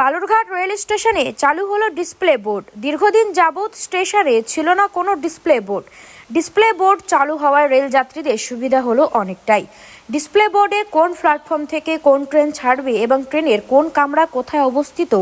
Balurghat rail স্টেশনে চালু হলো ডিসপ্লে বোর্ড। দীর্ঘদিন যাবৎ স্টেশনে ছিল না কোনো ডিসপ্লে বোর্ড। ডিসপ্লে বোর্ড চালু হওয়ায় রেল যাত্রীদের সুবিধা হলো অনেকটাই। ডিসপ্লে বোর্ডে কোন প্ল্যাটফর্ম থেকে কোন ট্রেন ছাড়বে এবং ট্রেনের কোন কামরা কোথায় অবস্থিত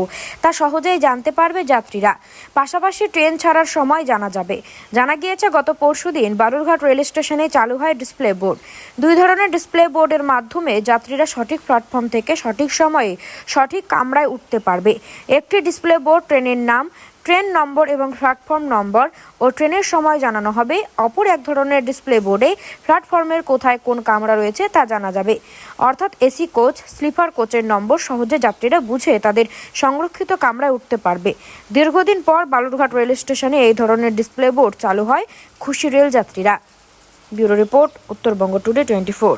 তা সহজেই জানতে পারবে যাত্রীরা। পাশাপাশি ট্রেন ছাড়ার সময় জানা যাবে। জানা গিয়েছে, গত পরশুদিন বালুরঘাট রেল স্টেশনে চালু হয় ডিসপ্লে বোর্ড। দুই ধরনের ডিসপ্লে বোর্ডের মাধ্যমে যাত্রীরা সঠিক প্ল্যাটফর্ম থেকে সঠিক সময়ে সঠিক কামরায় উঠতে পারবে। একটি ডিসপ্লে বোর্ড ট্রেনের নাম, ট্রেন নম্বর এবং প্ল্যাটফর্ম নম্বর ও ট্রেনের সময় জানানো হবে। অপর এক ধরনের ডিসপ্লে বোর্ডে প্ল্যাটফর্মের কোথায় কোন কামরা রয়েছে তা জানা যাবে। অর্থাৎ এসি কোচ, স্লিপার কোচের নম্বর সহজে যাত্রীরা বুঝে তাদের সংরক্ষিত কামরায় উঠতে পারবে। দীর্ঘদিন পর বালুরঘাট রেল স্টেশনে এই ধরনের ডিসপ্লে বোর্ড চালু হয় খুশি রেল যাত্রীরা। Bureau report, Uttarbanga today twenty four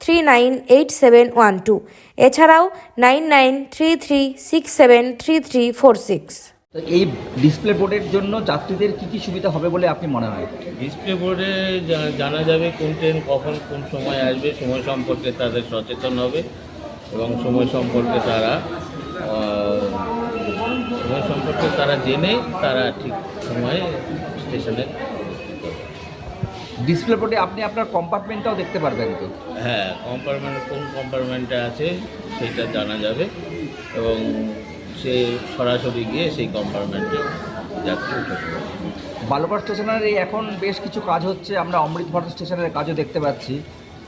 three nine eight seven one two এছাড়াও nine nine three three six seven three three four six এই ডিসপ্লে বোর্ডের জন্য যাত্রীদের কি কি সুবিধা হবে বলে আপনি মনে হয়? ডিসপ্লে বোর্ডে জানা যাবে কোন ট্রেন কখন কোন সময় আসবে সময় সম্পর্কে তাদের সচেতন হবে এবং সময় সম্পর্কে তারা সময় সম্পর্কে তারা জেনে তারা ঠিক সময়ে স্টেশনে ডিসপ্লে বোর্ডে আপনি আপনার কম্পার্টমেন্টটাও দেখতে পারবেন তো? হ্যাঁ কম্পার্টমেন্ট কোন কম্পার্টমেন্টে আছে সেটা জানা যাবে এবং সে সরাসরি গিয়ে সেই কম্পার্টমেন্টে যাত্রী উঠে পড়বে। বালুরঘাট স্টেশনের এই এখন বেশ কিছু কাজ হচ্ছে আমরা অমৃত ভারত স্টেশনের কাজও দেখতে পাচ্ছি।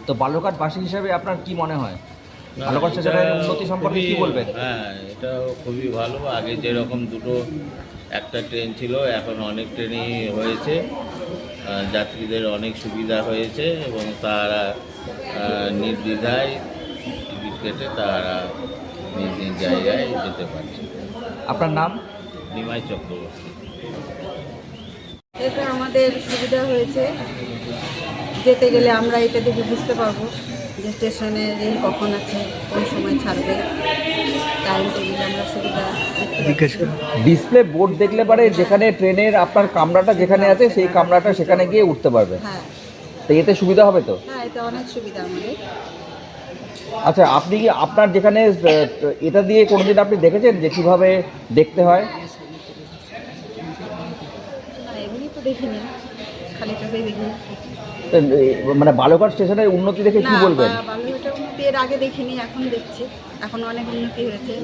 তো বালুরঘাটবাসী হিসাবে আপনার কি মনে হয়? এটা স্টেশনের উন্নতি সম্পর্কে কি বলবেন? হ্যাঁ এটা খুবই ভালো। আগে যেরকম দুটো একটা ট্রেন ছিল এখন অনেক ট্রেনই হয়েছে। যাত্রীদের অনেক সুবিধা হয়েছে এবং তারা নির্দ্বিধায় টিকিট কেটে তারা নিজ নিজ জায়গায় যেতে পারছে। আপনার নাম? নিমাই চক্রবর্তী। এটা আমাদের সুবিধা হয়েছে। যেতে গেলে আমরা এটা দেখে বুঝতে পারব। যে স্টেশনে রেল কখন আছে কোন সময় ছাড়বে টাইম টেবিল আমরা সুবিধা ডিসপ্লে বোর্ড দেখলে পারে যেখানে ট্রেনের আপনার কামরাটা যেখানে আছে সেই কামরাটা সেখানে গিয়ে উঠতে পারবে। হ্যাঁ। তো এতে সুবিধা হবে তো? হ্যাঁ এটা অনেক সুবিধা আমাদের। আচ্ছা আপনি কি আপনার যেখানে এটা দিয়ে কোনোদিন আপনি দেখেছেন যে কীভাবে দেখতে হয়? এমনি তো দেখিনি। খালি চোখেই দেখিনি মানে বালুরঘাট স্টেশনের উন্নতি দেখে কি বলবেন? উন্নতি এর আগে দেখিনি এখন দেখছি। এখন অনেক উন্নতি হয়েছে।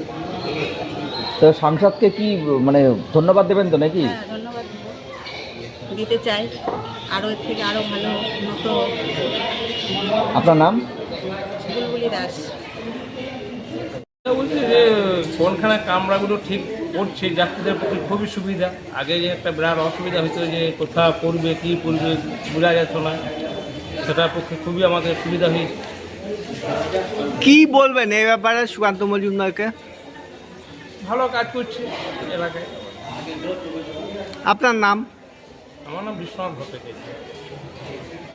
তো সাংসদকে কি মানে ধন্যবাদ দেবেন তো নাকি? হ্যাঁ ধন্যবাদ দিতে চাই। আরও এর থেকে আরও ভালো মতো আপনার নাম? বুলবুলি দাস। বলছি যে কোনখানে কামরাগুলো ঠিক করছে যাত্রীদের পক্ষে খুবই সুবিধা। আগে যে একটা বিরাট অসুবিধা হতো যে কোথাও পড়বে কী পড়বে বোঝা যেত না। সেটার পক্ষে খুবই আমাদের সুবিধা হয়েছে। কি বলবেন এই ব্যাপারে সুকান্ত মজুমদারকে? ভালো কাজ করছে এলাকায়। আপনার নাম? আমার নাম বিশ্বনাথ ভট্টাচার্য।